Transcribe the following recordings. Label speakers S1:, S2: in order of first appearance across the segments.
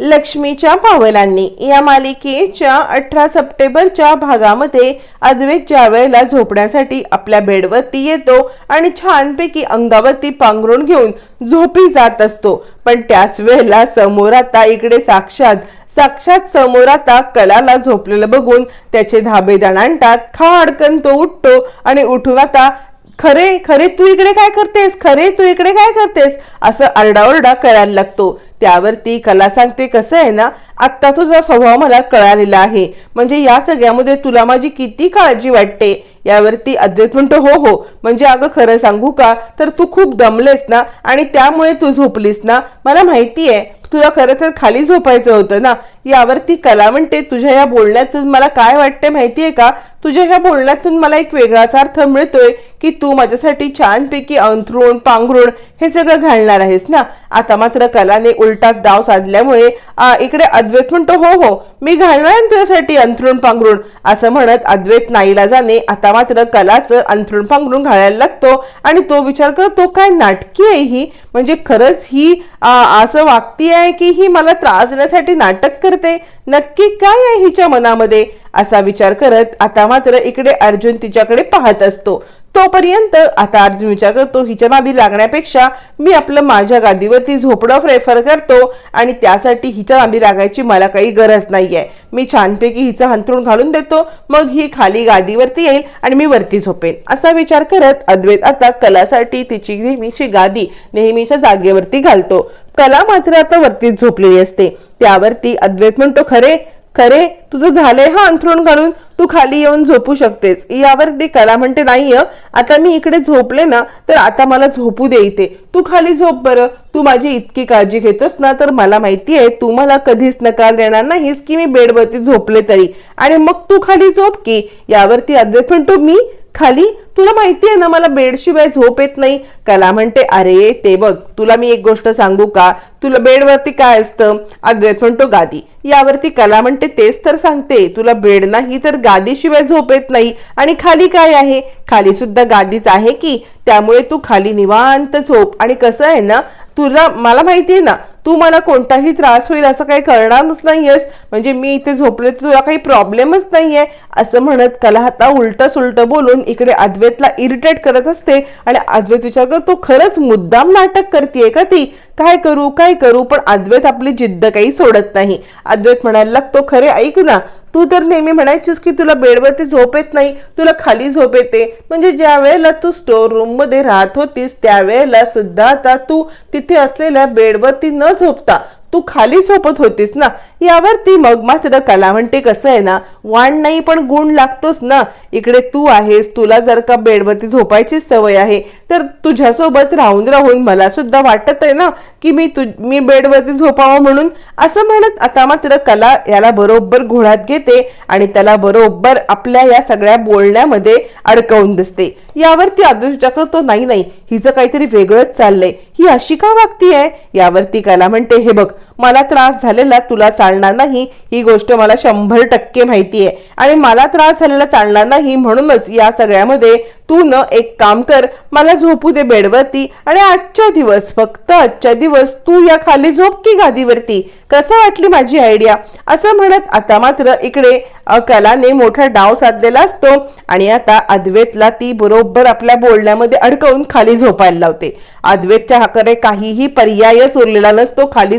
S1: लक्ष्मीच्या पावलांनी. या मालिकेच्या अठरा सप्टेंबरच्या भागामध्ये अद्वैत ज्या वेळेला झोपण्यासाठी आपल्या बेडवरती येतो आणि छानपैकी अंगावरती पांघरून घेऊन झोपी जात असतो. पण त्याच वेळेला समोर आता इकडे साक्षात साक्षात समोर आता कलाला झोपलेलं बघून त्याचे धाबे दणाणतात खाडकन तो उठतो आणि उठून आता खरे खरे तू इकडे काय करतेस? खरे तू इकडे काय करतेस? असं आरडाओरडा करायला लागतो. त्यावरती कला सांगते कसं आहे ना आत्ता तुझा स्वभाव मला कळालेला आहे. म्हणजे या सगळ्यामध्ये तुला माझी किती काळजी वाटते? यावरती अद्वैत म्हणतो हो हो. म्हणजे अगं खरं सांगू का? तर तू खूप दमलेस ना आणि त्यामुळे तू झोपलीस ना? मला माहिती आहे तुला खरं तर खाली झोपायचं होतं ना. यावरती कला म्हणते तुझ्या या बोलण्यातून मला काय वाटते माहितीये का? तुझ्या ह्या बोलण्यातून मला एक वेगळाच अर्थ मिळतोय की तू माझ्यासाठी छानपैकी अंथरूण पांघरुण हे सगळं घालणार आहेस ना? आता मात्र कलाने उलटाच डाव साधल्यामुळे इकडे अद्वैत म्हणतो हो हो मी घालणार आहे तुझ्यासाठी अंथरूण पांघरुण. असं म्हणत अद्वैत नाईला जाणे आता मात्र कलाचं अंथरूण पांघरुण घालायला लागतो आणि तो विचार करतो काय नाटकी आहे ही? म्हणजे खरंच ही असं वागती आहे की ही मला त्रास देण्यासाठी नाटक करते? नक्की काय आहे हिच्या मनामध्ये? असा विचार करत आता मात्र इकडे अर्जुन तिच्याकडे पाहत असतो. तोपर्यंत आता अर्जुन विचार करतो हिच्या नादी लागण्यापेक्षा मी आपलं माझ्या गादीवरती झोपडं प्रेफर करतो आणि त्यासाठी हिच्या नादी लागायची मला काही गरज नाहीये. मी छानपैकी हिचं हंतरून घालून देतो मग ही खाली गादीवरती येईल आणि मी वरती झोपेन. असा विचार करत अद्वैत आता कलासाठी तिची नेहमीची गादी नेहमीच्या जागेवरती घालतो. कला मात्र आता वरतीच झोपलेली असते. त्यावरती अद्वैत म्हणतो खरे खरे तुझं झालंय हा अंथरूण घालून तू खाली येऊन झोपू शकतेस. यावरती कला म्हणते नाही आता मी इकडे झोपले ना तर आता मला झोपू दे इथे. तू खाली झोप बरं. तू माझी इतकी काळजी घेतोस ना तर मला माहिती आहे तू मला कधीच नकार देणार नाहीस की मी बेडवरती झोपले तरी. आणि मग तू खाली झोप की यावरती अद्वैत म्हणतो मी खाली? तुला माहिती आहे ना मला बेडशिवाय झोप येत नाही. कला म्हणते अरे ते बघ तुला मी एक गोष्ट सांगू का? तुला बेडवरती काय असतं? अद्वैत म्हणतो गादी. यावरती कला म्हणते तेच तर सांगते तुला बेड नाही तर गादीशिवाय झोप येत नाही. आणि खाली काय आहे? खाली सुद्धा गादीच आहे की? त्यामुळे तू खाली निवांत झोप. आणि कसं आहे ना तुला मला माहिती आहे ना तू मला कोणताही त्रास होईल असं काही करणारच नाहीयेस. म्हणजे मी इथे झोपले तर तुला काही प्रॉब्लेमच नाहीये असं म्हणत कला उलट सुलट बोलून इकडे अद्वैतला इरिटेट करत असते. आणि अद्वैत विचार करतो खरंच मुद्दाम नाटक करते का ती? काय करू काय करू? पण अद्वैत आपली जिद्द काही सोडत नाही. अद्वैत म्हणायला लागतो खरे ऐक ना. तू तर नेहमी म्हणायचीस की तुला बेडवरती झोप येत नाही तुला खाली झोप येते. म्हणजे ज्या वेळेला तू स्टोर रूममध्ये राहत होतीस त्यावेळेला सुद्धा आता तू तिथे असलेल्या बेडवरती न झोपता तू खाली झोपत होतीस ना? यावर ती मग मात्र कला म्हणते कसं आहे ना? वाण नाही पण गुण लागतोस ना? इकडे तू आहेस तुला जर का बेडवरती झोपायची सवय आहे तर तुझ्यासोबत राहून राहून मला सुद्धा वाटत आहे ना की मी तु मी बेडवरती झोपावं म्हणून? असं म्हणत आता मात्र कला याला बरोबर घोळात घेते आणि त्याला बरोबर आपल्या या सगळ्या बोलण्यामध्ये अडकवून दिसते. यावरती आदेश विचार करतो नाही नाही. हिचं काहीतरी वेगळंच चाललंय. ही अशी का वागतीये? यावरती कला म्हणते हे बघ मला त्रास झालेला तुला चालणार नाही ही गोष्ट मला शंभर टक्के माहिती आहे. आणि मला त्रास झालेला चालणार नाही म्हणूनच या सगळ्यामध्ये तू न एक काम कर मला झोपू दे बेडवरती. आणि आजच्या दिवस फक्त आजच्या दिवस तू या खाली झोप की गादीवरती? कसं वाटली माझी आयडिया असं म्हणत आता मात्र इकडे कलाने मोठा डाव साधलेला असतो. आणि आता अद्वैतला ती बरोबर आपल्या बोलण्यामध्ये अडकवून खाली झोपायला लावते. अद्वैतच्या हाकडे काहीही पर्यायच उरलेला नसतो खाली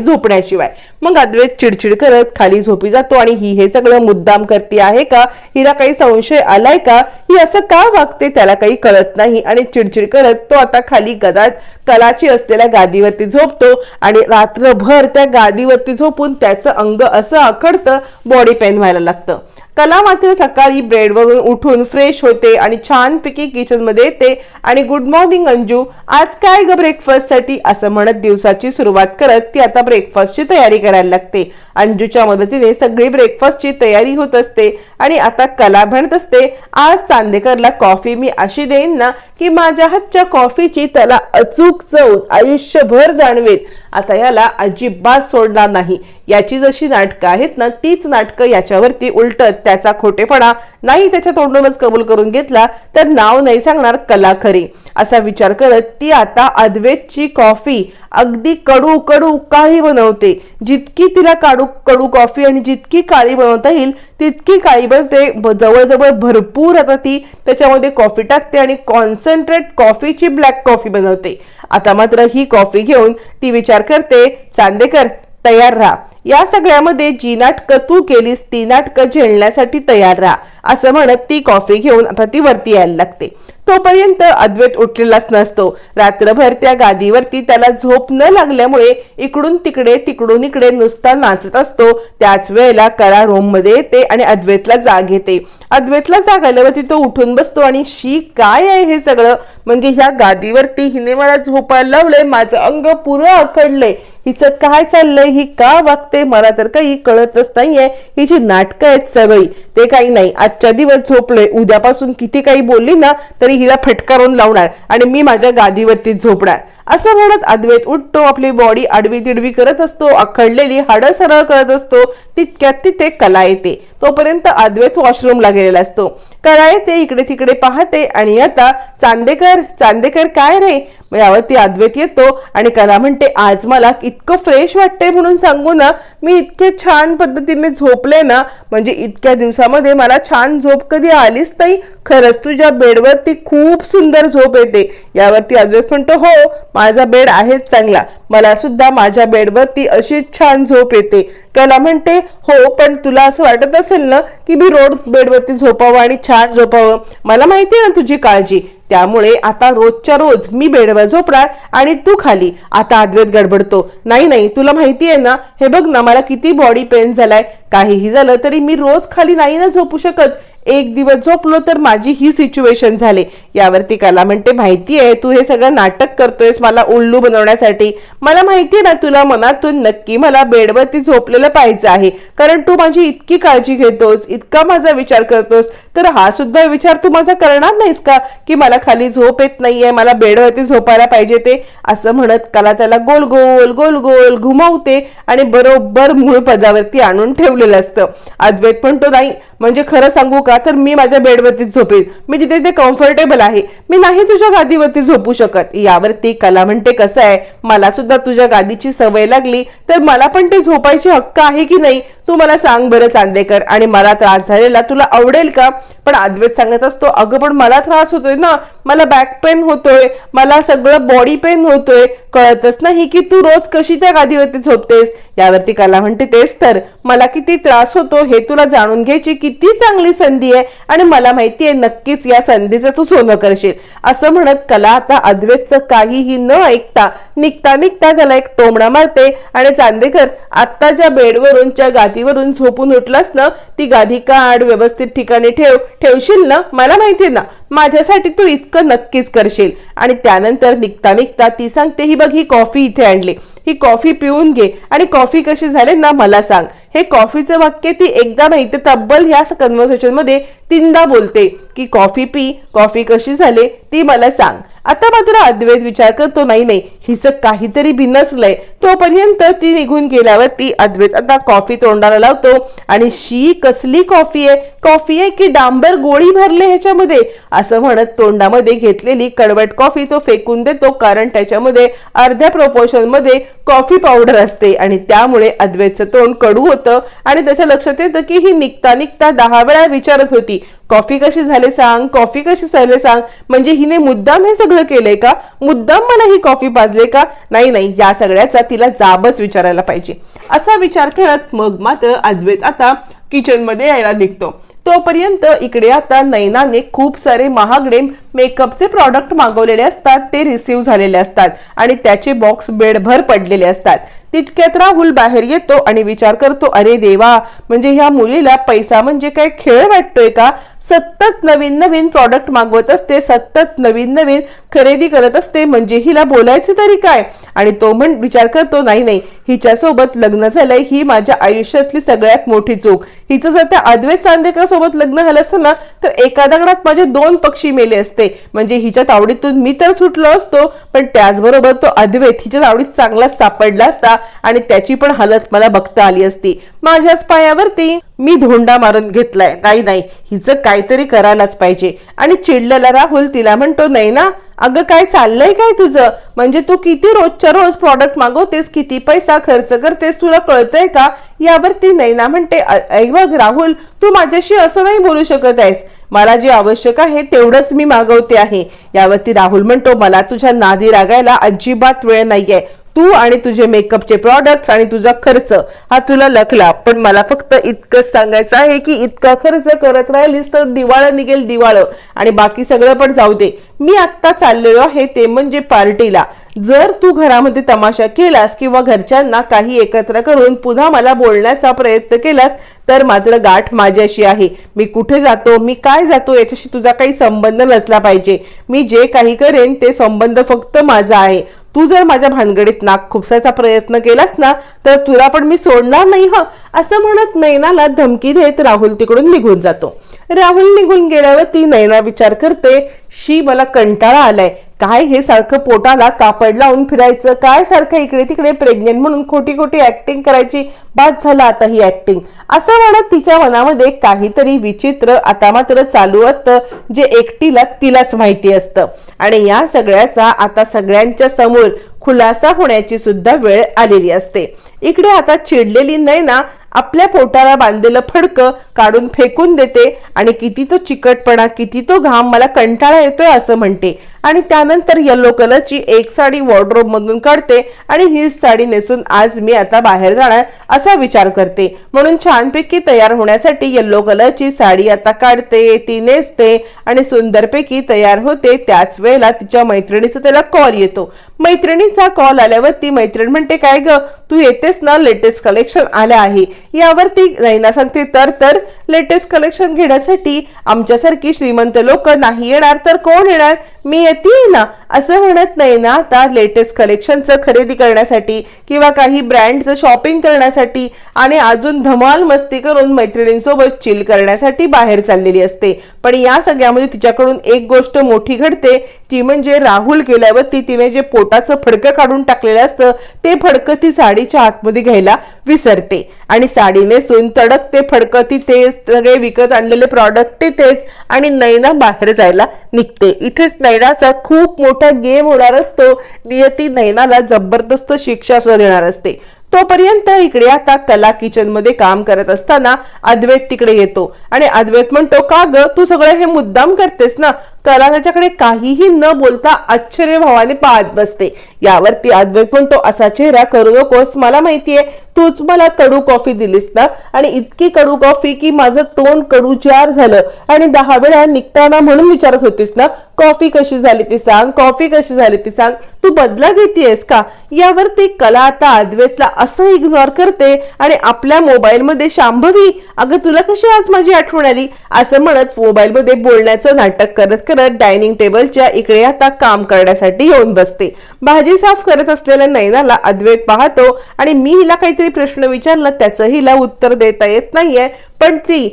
S1: झोपण्याशिवाय मग अद्वैत चिडचिड करत खाली झोपी जातो आणि ही हे सगळं मुद्दाम करते आहे का? हिला काही संशय आलाय का? ही असं का वागते त्याला काही कळत नाही आणि चिडचिड करत तो आता खाली गदा कलाची असलेल्या गादीवरती झोपतो आणि रात्रभर त्या गादीवरती झोपून त्याचं अंग असं आखडतं बॉडी पेन व्हायला लागतं. कला मात्र सकाळी ब्रेडवरून उठून फ्रेश होते आणि छानपैकी किचनमध्ये येते आणि गुड मॉर्निंग अंजू आज काय ग ब्रेकफास्टसाठी असं म्हणत दिवसाची सुरुवात करत ती आता ब्रेकफास्टची तयारी करायला लागते. अंजूच्या मदतीने सगळी ब्रेकफास्टची तयारी होत असते आणि आता कला म्हणत असते आज चांदेकरला कॉफी मी अशी देईन ना की माझ्या हातच्या कॉफीची त्याला अचूक चव आयुष्यभर जाणवेल. आता याला अजिबात सोडणार नाही. याची जशी नाटकं आहेत ना तीच नाटकं याच्यावरती उलटत त्याचा खोटेपणा नाही त्याच्या तोंडूनच कबूल करून घेतला तर नाव नाही सांगणार कला खरी असा विचार करत ती आता अद्वेतची कॉफी अगदी कडू कडू काही बनवते. जितकी तिला काडू कडू कॉफी आणि जितकी काळी बनवता येईल तितकी काळी बनते. जवळजवळ भरपूर आता ती त्याच्यामध्ये कॉफी टाकते आणि कॉन्सन्ट्रेट कॉफीची ब्लॅक कॉफी बनवते. आता मात्र ही कॉफी घेऊन ती विचार करते चांदेकर तयार राहा. या सगळ्यामध्ये जी नाटकं तू केलीस ती नाटकं झेलण्यासाठी तयार राहा. असं म्हणत ती कॉफी घेऊन आता ती वरती यायला लागते. तोपर्यंत अद्वैत उठलेलाच नसतो. रात्रभर त्या गादीवरती त्याला झोप न लागल्यामुळे इकडून तिकडे तिकडून इकडे नुसता नाचत असतो. त्याच वेळेला करा रोममध्ये येते आणि अद्वैतला जाग येते अद्वैतला जाग आल्यावरती तो उठून बसतो आणि शी काय आहे हे सगळं? म्हणजे ह्या गादीवरती हिने मला झोपायला लावलंय माझं अंग पुरं आखडलंय. हिचं काय चाललंय ही का वागते मला तर काही कळतच नाहीये. हिची नाटकं आहेत सगळी. ते काही नाही. आजच्या दिवस झोपलोय. उद्यापासून किती काही बोलली ना तरी हिला फटकारून लावणार आणि मी माझ्या गादीवरती झोपणार. असं म्हणत अद्वैत उठतो आपली बॉडी आडवी तिडवी करत असतो आखडलेली हाडं सरळ करत असतो तितक्यात तिथे कला येते. तोपर्यंत अद्वैत वॉशरूमला गेलेला असतो. कला येते इकडे तिकडे पाहते आणि आता चांदेकर चांदेकर काय रे? यावरती अद्वैत येतो आणि कला म्हणते आज मला इतकं फ्रेश वाटतंय म्हणून सांगू ना मी इतके छान पद्धतीने झोपले ना म्हणजे इतक्या दिवसामध्ये मला छान झोप कधी आलीच नाही खरंच तुझ्या बेडवरती खूप सुंदर झोप येते. यावरती अद्वैत म्हणतो हो माझा बेड आहेच चांगला. मला सुद्धा माझ्या बेडवरती अशीच छान झोप येते. कला म्हणते हो पण तुला असं वाटत असेल ना की मी रोज बेडवरती झोपावं आणि छान झोपावं? मला माहिती आहे ना तुझी काळजी. त्यामुळे आता रोजच्या रोज मी बेडवर झोपणार आणि तू खाली. आता अद्वैत गडबडतो. नाही नाही तुला माहिती आहे ना हे बघ ना मला किती बॉडी पेन झालाय. काहीही झालं तरी मी रोज खाली नाही ना झोपू शकत. एक दिवस झोपलो तर माझी ही सिच्युएशन झाली. यावरती कला म्हणते माहिती आहे तू हे सगळं नाटक करतोयस मला उल्लू बनवण्यासाठी. मला माहिती आहे ना तुला मनातून नक्की मला बेडवरती झोपलेलं पाहिजे आहे. कारण तू माझी इतकी काळजी घेतोस इतका माझा विचार करतोस तर हा सुद्धा विचार तू माझा करणार नाहीस का? की मला खाली झोप येत नाहीये मला बेडवरती झोपायला पाहिजे ते? असं म्हणत कला त्याला गोल गोल गोल गोल घुमवते आणि बरोबर मूळ पदावरती आणून ठेवलेलं असतं. अद्वैत म्हणतो नाही म्हणजे खरं सांगू का तर मी माझ्या बेडवरती झोपेन. मी तिथे ते कम्फर्टेबल आहे. मी नाही तुझ्या गादीवरती झोपू शकत. यावरती कला म्हणते कसं आहे? मला सुद्धा तुझ्या गादीची सवय लागली तर मला पण ते झोपायची हक्क आहे की नाही? तू मला सांग बरं चांदेकर आणि मला त्रास झालेला तुला आवडेल का? पण अद्वैत सांगत असतो अगं पण मला त्रास होतोय ना. मला बॅक पेन होतोय मला सगळं बॉडी पेन होतोय. कळतच नाही की तू रोज कशी त्या गादीवरती झोपतेस. यावरती कला म्हणते तेच तर. मला किती त्रास होतो हे तुला जाणून घ्यायची किती चांगली संधी आहे. आणि मला माहिती आहे नक्कीच या संधीचं तू सोनं करशील. असं म्हणत कला आता अद्वैतचं काहीही न ऐकता निघता निघता त्याला एक टोमणा मारते. आणि चांदेकर आत्ताच्या बेडवरूनच्या गादी गादीवरून झोपून उठलास ना ती गादी काढ व्यवस्थित ठिकाणी ठेव ठेवशील ना? मला माहिती ना माझ्यासाठी तू इतकं नक्कीच करशील. आणि त्यानंतर निघता निघता ती सांगते ही बघ ही कॉफी इथे आणली. ही कॉफी पिऊन घे. आणि कॉफी कशी झाले ना मला सांग. हे कॉफीचं वाक्य ती एकदा नाही तर तब्बल ह्या कन्व्हर्सेशनमध्ये तीनदा बोलते की कॉफी पी. कॉफी कशी झाले ती मला सांग. आता मात्र अद्वैत विचार करतो नाही नाही हिचं काहीतरी भिनसलंय तोपर्यंत ती निघून गेल्यावर ती अद्वैत आता कॉफी तोंडाला लावतो आणि शी कसली कॉफी आहे? कॉफी आहे की डांबर गोळी भरले ह्याच्यामध्ये? असं म्हणत तोंडामध्ये घेतलेली कडवट कॉफी तो फेकून देतो कारण त्याच्यामध्ये अर्ध्या प्रोपोर्शनमध्ये कॉफी पावडर असते आणि त्यामुळे अद्वैतचं तोंड कडू होतं आणि त्याच्या लक्षात येतं की ही निघता निघता दहा वेळा विचारत होती. कॉफी कशी झाले सांग कॉफी कशी झाले सांग. म्हणजे हिने मुद्दाम हे सगळं केलंय का? मुद्दाम मला ही कॉफी पाजले का? नाही नाही या सगळ्याचा तिला जाबच विचारायला पाहिजे. असा विचार करत मग मात्र अद्वैत आता किचनमध्ये यायला निघतो. तोपर्यंत इकडे आता नैनाने खूप सारे महागडे मेकअपचे प्रॉडक्ट मागवलेले असतात ते रिसीव झालेले असतात आणि त्याचे बॉक्स बेडभर पडलेले असतात. तितक्यात राहुल बाहेर येतो आणि विचार करतो अरे देवा म्हणजे ह्या मुलीला पैसा म्हणजे काय खेळ वाटतोय का? सतत नवीन नवीन प्रॉडक्ट मागवत असते सतत नवीन नवीन खरेदी करत असते म्हणजे हिला बोलायचं तरी काय? आणि तो म्हण विचार करतो नाही नाही हिच्यासोबत लग्न झालंय ही माझ्या आयुष्यातली सगळ्यात मोठी चूक. हिचं जर त्या अद्वैत चांदेकर सोबत लग्न झालं असतं ना तर एका दगडात माझे दोन पक्षी मेले असते. म्हणजे हिच्या तावडीतून मी तर सुटलो असतो पण त्याचबरोबर तो अद्वैत हिच्या तावडीत चांगलाच सापडला असता आणि त्याची पण हालत मला बघता आली असती. माझ्याच पायावरती. मी धोंडा मारून घेतलाय. नाही नाही हिचं काहीतरी करायलाच पाहिजे. आणि चिडलेला राहुल तिला म्हणतो नाही ना अगं काय चाललंय काय तुझं? म्हणजे तू किती रोजच्या रोज प्रॉडक्ट मागवतेस किती पैसा खर्च करतेस तुला कळतंय का? यावरती नैना म्हणते ऐक बघ राहुल तू माझ्याशी असं नाही बोलू शकत आहेस. मला जे आवश्यक आहे तेवढंच मी मागवते आहे. यावरती राहुल म्हणतो मला तुझ्या नादी रागायला अजिबात वेळ नाहीये. तू आणि तुझे मेकअपचे प्रॉडक्ट्स आणि तुझा खर्च हा तुला लखला. पण मला फक्त इतकंच सांगायचं आहे की इतका खर्च करत राहिलीस तर दिवाळं निघेल दिवाळं. आणि बाकी सगळं पण जाऊ दे. मी आत्ता चाललेलो आहे ते म्हणजे पार्टीला. जर तू घरामध्ये तमाशा केलास किंवा घरच्यांना काही एकत्र करून पुन्हा मला बोलण्याचा प्रयत्न केलास तर मात्र गाठ माझ्याशी आहे. मी कुठे जातो मी काय जातो याच्याशी तुझा काही संबंध नसला पाहिजे. मी जे काही करेन ते संबंध फक्त माझा आहे. तू जर माझ्या भानगडीत नाक खुपसायचा प्रयत्न केलास ना तर तुला पण मी सोडणार नाही ह. असं म्हणत नैनाला धमकी देत राहुल तिकडून निघून जातो. राहुल निघून गेल्यावर ती नैना विचार करते शी मला कंटाळा आलाय. काय हे सारखं पोटाला कापड लावून फिरायचं? काय सारखं इकडे तिकडे प्रेग्नेंट म्हणून खोटी खोटी ऍक्टिंग करायची? बाद झालं आता ही ऍक्टिंग असं म्हणत तिच्या मनामध्ये काहीतरी विचित्र आता मात्र चालू असतं जे एकटीला तिलाच माहिती असतं. आणि या सगळ्याचा आता सगळ्यांच्या समोर खुलासा होण्याची सुद्धा वेळ आलेली असते. इकडे आता चिडलेली नैना आपल्या पोटाला बांधलेलं फडकं काढून फेकून देते आणि किती तो चिकटपणा किती तो घाम मला कंटाळा येतोय असं म्हणते. आणि त्यानंतर येलो कलरची एक साडी वॉर्ड्रोब मधून काढते आणि हीच साडी नेसून आज मी आता बाहेर जाणार असा विचार करते. म्हणून छानपैकी तयार होण्यासाठी येल्लो कलरची साडी आता काढते ती नेसते आणि सुंदरपैकी तयार होते. त्याच वेळेला तिच्या मैत्रिणीचा त्याला कॉल येतो. मैत्रिणीचा कॉल आल्यावर ती मैत्रीण म्हणते काय ग तू येतेस ना? लेटेस्ट कलेक्शन आलं आहे. यावरती नैना सांगते तर तर लेटेस्ट कलेक्शन घेण्यासाठी आमच्यासारखी श्रीमंत लोक नाही येणार तर कोण येणार? मी येते ना? असं म्हणत नाही ना आता लेटेस्ट कलेक्शनचं खरेदी करण्यासाठी किंवा काही ब्रँडचं शॉपिंग करण्यासाठी आणि अजून धमाल मस्ती करून मैत्रिणींसोबत चिल करण्यासाठी बाहेर चाललेली असते. पण या सगळ्यामध्ये तिच्याकडून एक गोष्ट मोठी घडते ती म्हणजे राहुल गेल्यावरती तिने जे पोटाचं फडकं काढून टाकलेलं असतं ते फडकं ती साडीच्या आतमध्ये घ्यायला विसरते. आणि साडी नेसून तडक ते फडकं तिथेच सगळे विकत आणलेले प्रॉडक्ट तिथेच आणि नैना बाहेर जायला निघते. इथेच नैनाचा खूप मोठा गेम होणार असतो. नियती नैनाला जबरदस्त शिक्षा सुद्धा देणार असते. तोपर्यंत इकडे आता कला किचनमध्ये काम करत असताना अद्वैत तिकडे येतो. आणि अद्वैत म्हणतो का ग? तू सगळं हे मुद्दाम करतेस ना? कला त्याच्याकडे काहीही न बोलता आश्चर्य भावाने पाहत बसते. यावरती अद्वैत म्हणतो असा चेहरा करू नकोस. मला माहितीये तूच मला कडू कॉफी दिलीस ना? आणि इतकी कडू कॉफी की माझं तोंड कडू चार झालं. आणि दहा वेळा निघताना म्हणून विचारत होतीस ना? कॉफी कशी झाली ती सांग? कॉफी कशी झाली ती सांग? तू बदला घेतेयस का? यावरती कला आता अद्वैतला असं इग्नोर करते आणि आपल्या मोबाईलमध्ये शांभवी अगं तुला कशी आज माझी आठवण आली? असं म्हणत मोबाईलमध्ये बोलण्याचं नाटक करत करत डायनिंग टेबलच्या इकडे आता काम करण्यासाठी येऊन बसते. भाजी साफ करत असलेल्या नैनाला अद्वैत पाहतो आणि मी हिला काहीतरी प्रश्न विचारला त्याचं हिला उत्तर देता येत नाहीये. पण ती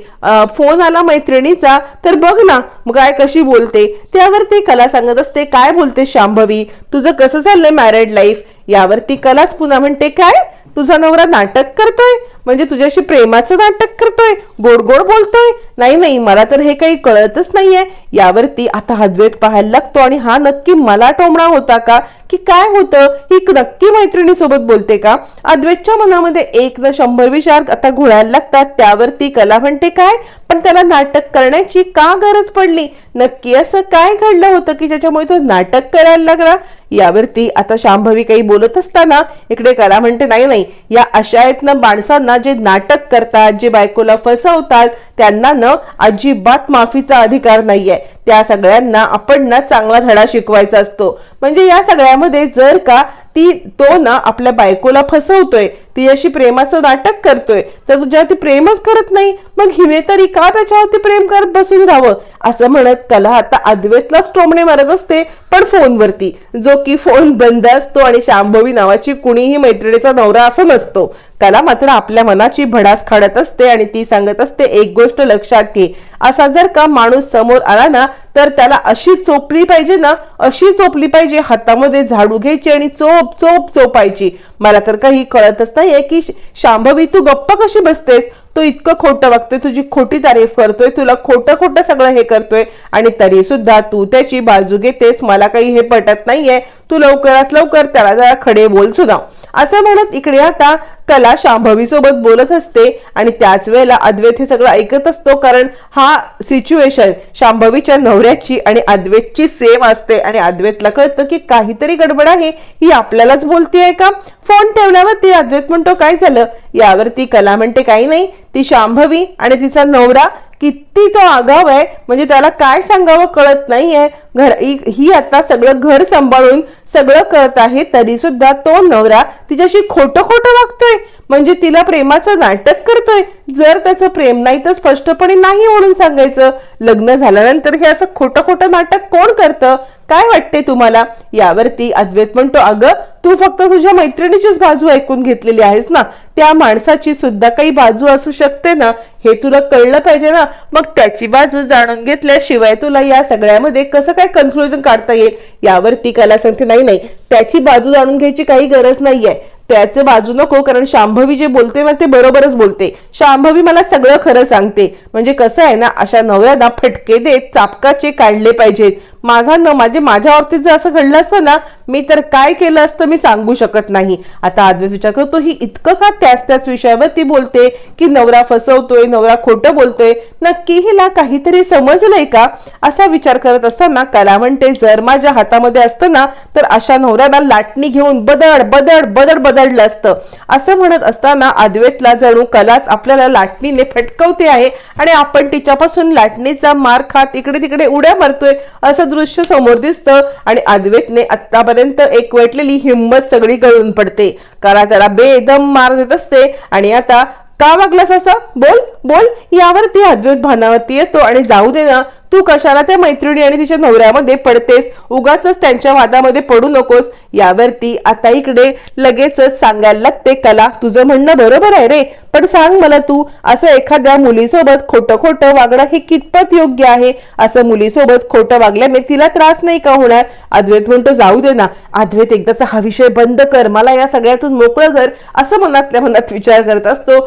S1: फोन आला मैत्रिणीचा तर बघ ना काय कशी बोलते. त्यावर ती कला सांगत असते काय बोलते शांभवी? तुझं कसं चाललंय मॅरिड लाईफ यावर ती कलाच पुन्हा म्हणते काय? तुझा नवरा नाटक करतोय? म्हणजे तुझ्याशी प्रेमाचं नाटक करतोय गोड गोड बोलतोय. नाही नाही मला तर हे काही कळतच नाहीये. यावरती आता हद्वेत पाहायला लागतो आणि हा नक्की मला टोमणा होता का? की काय होतं? ही नक्की मैत्रिणीसोबत बोलते का? अद्वैतच्या मनामध्ये एक न शंभर विचार आता घोळायला लागतात. त्यावरती कला म्हणते काय? पण त्याला नाटक करण्याची का गरज पडली? नक्की असं काय घडलं होतं की ज्याच्यामुळे तो नाटक करायला लागला? यावरती आता शांभवी काही बोलत असताना इकडे कला म्हणते नाही नाही या अशा आहेत ना माणसांना जे नाटक करतात जे बायकोला फसवतात त्यांना न अजिबात माफीचा अधिकार नाहीये. त्या सगळ्यांना आपण ना चांगला धडा शिकवायचा असतो. म्हणजे या सगळ्यामध्ये जर का ती तो ना आपल्या बायकोला फसवतोय ती अशी प्रेमाचं नाटक करतोय. तर तुझ्यावरती प्रेमच करत नाही. मग हिने तरी का त्याच्यावरती प्रेम करत बसून राहावं? असं म्हणत कला आता अद्वैतलाच टोमणे मारत असते पण फोनवरती. जो की फोन बंद असतो आणि शांभवी नावाची कुणीही मैत्रिणीचा नवरा असं नसतो. कला मात्र आपल्या मनाची भडास खाडत असते आणि ती सांगत असते एक गोष्ट लक्षात घे. असा जर का माणूस समोर आला ना तर त्याला अशी चोपली पाहिजे ना अशी चोपली पाहिजे हातामध्ये झाडू घ्यायची आणि चोप चोप चोपायची. मला तर काही कळतच नाही नाहीये की शांभवी तू गप्प कशी बसतेस? तो इतकं खोटं वागतोय तुझी खोटी तारीफ करतोय तुला खोटं खोटं सगळं हे करतोय. आणि तरी सुद्धा तू त्याची बाजू घेतेस मला काही हे पटत नाहीये. तू लवकरात लवकर त्याला जरा खडे बोल सुद्धा. असं म्हणत इकडे आता कला शांभवी सोबत बोलत असते आणि त्याच वेळेला अद्वैत हे सगळं ऐकत असतो कारण हा सिच्युएशन शांभवीच्या नवऱ्याची आणि अद्वैतची सेम असते. आणि अद्वैतला कळतं की काहीतरी गडबड आहे. ही आपल्यालाच बोलतीये का? फोन ठेवल्यावरती अद्वैत म्हणतो काय झालं? यावरती कला म्हणते काही नाही. ती शांभवी आणि तिचा नवरा किती तो आगाव आहे? म्हणजे त्याला काय सांगावं कळत नाहीये. घर ही आता सगळं घर सांभाळून सगळं करत आहे तरी सुद्धा तो नवरा तिच्याशी खोटं खोटं वागतोय. म्हणजे तिला प्रेमाचं नाटक करतोय. जर त्याचं प्रेम नाही तर स्पष्टपणे नाही म्हणून सांगायचं. लग्न झाल्यानंतर हे असं खोटं खोटं नाटक कोण करतं? काय वाटते तुम्हाला? यावरती अद्वैत म्हणतो अगं तू फक्त तुझ्या मैत्रिणीचीच बाजू ऐकून घेतलेली आहेस ना? त्या माणसाची सुद्धा काही बाजू असू शकते ना हे तुला कळलं पाहिजे ना? मग त्याची बाजू जाणून घेतल्याशिवाय तुला या सगळ्यामध्ये कसं काय कन्क्लुजन काढता येईल? यावर ती कला सांगते नाही नाही. त्याची बाजू जाणून घ्यायची काही गरज नाहीये. त्याचे बाजू नको कारण शांभवी जे बोलते ना ते बरोबरच बोलते. शांभवी मला सगळं खरं सांगते. म्हणजे कसं आहे ना अशा नवऱ्यांना फटके देत चापकाचे काढले पाहिजेत. माझा न माझे माझ्या बाबतीत जर असं घडलं असतं ना मी तर काय केलं असतं मी सांगू शकत नाही. आता आदवेत विचार करतो ही इतकं का त्याच त्याच विषयावरती बोलते की नवरा फसवतोय नवरा खोटं बोलतोय. नक्की हिला काहीतरी समजलंय का? असा विचार करत असताना कला म्हणते जर माझ्या हातामध्ये असतं ना तर अशा नवऱ्याला लाटणी घेऊन बदड बदड बदड बदडलं असतं. असं म्हणत असताना अद्वैतला जणू कलाच आपल्याला लाटणीने फटकवते आहे आणि आपण तिच्यापासून लाटणीचा मार खात इकडे तिकडे उड्या मारतोय असं दृश्य समोर दिसतं आणि अद्वैतने आतापर्यंत एकवटलेली हिंमत सगळी गळून पडते. कला त्याला बेदम मार देत असते आणि आता का वागलास असं? बोल बोल यावरती अद्वैत भानावरती येतो आणि जाऊ दे ना. तू कशाला त्या मैत्रिणी आणि तिच्या नवऱ्यामध्ये पडतेस? उगाच त्यांच्या वादामध्ये पडू नकोस. यावरती आता इकडे लगेचच सांगायला लागते कला. तुझं म्हणणं बरोबर आहे रे. पण सांग मला तू असं एखाद्या मुलीसोबत खोटं खोटं वागणं हे कितपत योग्य आहे? असं मुलीसोबत खोटं वागल्याने तिला त्रास नाही का होणार? अद्वैत म्हणतो जाऊ दे ना. अद्वैत एकदाचा हा विषय बंद कर. मला या सगळ्यातून मोकळं कर असं मनातल्या मनात विचार करत असतो.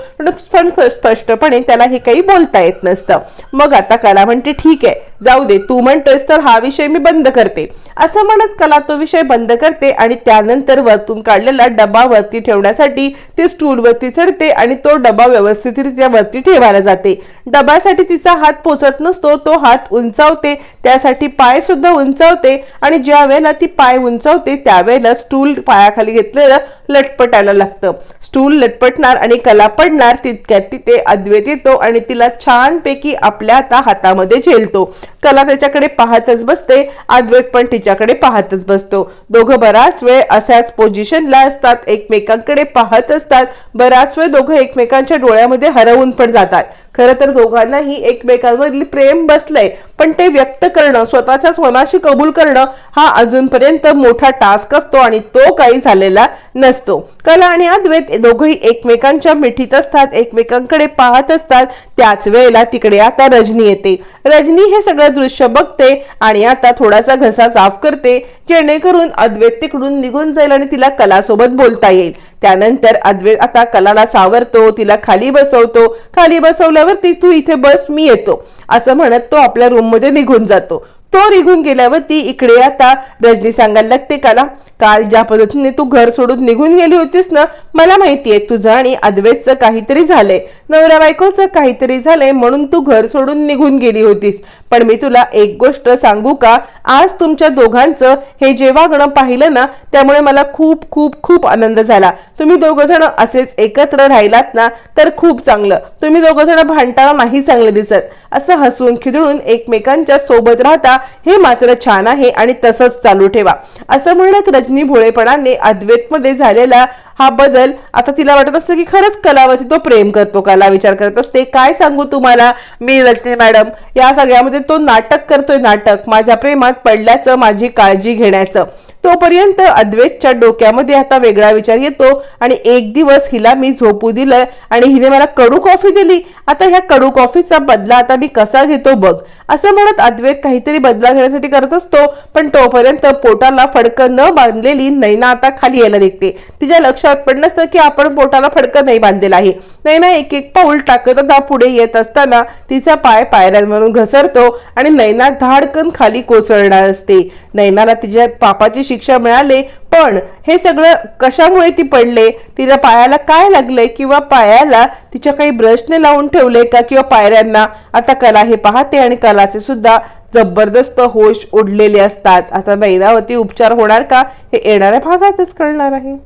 S1: पण स्पष्टपणे त्याला हे काही बोलता येत नसतं. मग आता कला म्हणते ठीक आहे. it. जाऊ दे तू म्हणतोयस तर हा विषय मी बंद करते. असं म्हणत कला तो विषय बंद करते आणि त्यानंतर वरतून काढलेला डबा वरती ठेवण्यासाठी ती स्टूलवरती चढते आणि तो डबा व्यवस्थितरित्या वरती ठेवायला जाते. डब्यासाठी तिचा हात पोचत नसतो तो हात उंचावते त्यासाठी पाय सुद्धा उंचावते आणि ज्या वेळेला ती पाय उंचावते त्यावेळेला स्टूल पायाखाली घेतलेलं लटपटायला लागतं. स्टूल लटपटणार आणि कला पडणार तितक्यात तिथे अद्वैत येतो आणि तिला छानपैकी आपल्या आता हातामध्ये झेलतो. कला त्याच्याकडे पाहतच बसते अद्वैत पण तिच्याकडे पाहतच बसतो. दोघं बराच वेळ अशाच पोझिशनला असतात एकमेकांकडे पाहत असतात. बराच वेळ दोघं एकमेकांच्या डोळ्यामध्ये हरवून पण जातात. खरं तर दोघांनाही एकमेकांवरील प्रेम बसलंय. पण ते व्यक्त करणं स्वतःच्या स्वनाशी कबूल करणं हा अजूनपर्यंत मोठा टास्क असतो आणि तो काही झालेला नसतो. कला आणि अद्वैत दोघंही एकमेकांच्या मिठीत असतात एकमेकांकडे पाहत असतात. त्याच वेळेला तिकडे आता रजनी येते. रजनी हे सगळं दृश्य बघते आणि आता थोडासा घसा साफ करते जेणेकरून अद्वैत तिकडून निघून जाईल आणि तिला कलासोबत बोलता येईल. त्यानंतर अद्वैत आता कलाला सावरतो तिला खाली बसवतो. खाली बसवल्यावरती तू इथे बस मी येतो. असं म्हणत तो आपल्या रूममध्ये निघून जातो. तो निघून गेल्यावरती इकडे आता रजनी सांगायला लागते काला काल ज्या पद्धतीने तू घर सोडून निघून गेली होतीस ना मला माहितीये तुझं आणि अद्वैतचं काहीतरी झालंय. नवऱ्या बायकोचं काहीतरी झालंय म्हणून तू घर सोडून निघून गेली होतीस. पण मी तुला एक गोष्ट सांगू का? आज तुमच्या दोघांचं हे जे वागणं पाहिलं ना त्यामुळे मला खूप खूप खूप आनंद झाला. तुम्ही दोघं जण असेच एकत्र राहिलात ना तर खूप चांगलं. तुम्ही दोघं जण भांडताना नाही चांगलं दिसत. असं हसून खिदळून एकमेकांच्या सोबत राहता हे मात्र छान आहे आणि तसंच चालू ठेवा. असं म्हणत रजनी भोळेपणाने अद्वेतमध्ये झालेला हा बदल आता तिला वाटत असतं की खरंच कलावरती तो प्रेम करतो कला विचार करत असते. काय सांगू तुम्हाला मी रचने मॅडम? या सगळ्यामध्ये तो नाटक करतोय नाटक. माझ्या प्रेमात पडल्याचं माझी काळजी घेण्याचं. तोपर्यंत अद्वैतच्या डोक्यामध्ये आता वेगळा विचार येतो आणि एक दिवस हिला मी झोपू दिलं आणि हिने मला कडू कॉफी दिली. आता ह्या कडू कॉफीचा बदला आता मी कसा घेतो बघ. असं म्हणत अद्वैत काहीतरी बदला घेण्यासाठी करत असतो पण तोपर्यंत पोटाला फडकं न बांधलेली नैना आता खाली यायला निघते. तिच्या लक्षात पण नसतं की आपण पोटाला फडकं नाही बांधलेलं आहे. नैना एक एक पाऊल टाकत आता पुढे येत असताना तिचा पाय पायऱ्यांवरून घसरतो आणि नैना धाडकन खाली कोसळणार असते. नैनाला तिच्या पापाची शिक्षा मिळाली पण हे सगळं कशामुळे ती पडले? तिच्या पायाला काय लागले किंवा पायाला तिच्या काही ब्रशने लावून ठेवले का किंवा पायऱ्यांना? आता कला हे पाहते आणि कलाचे सुद्धा जबरदस्त होश उडलेले असतात. आता नैनावरती उपचार होणार का? हे येणाऱ्या भागातच कळणार आहे.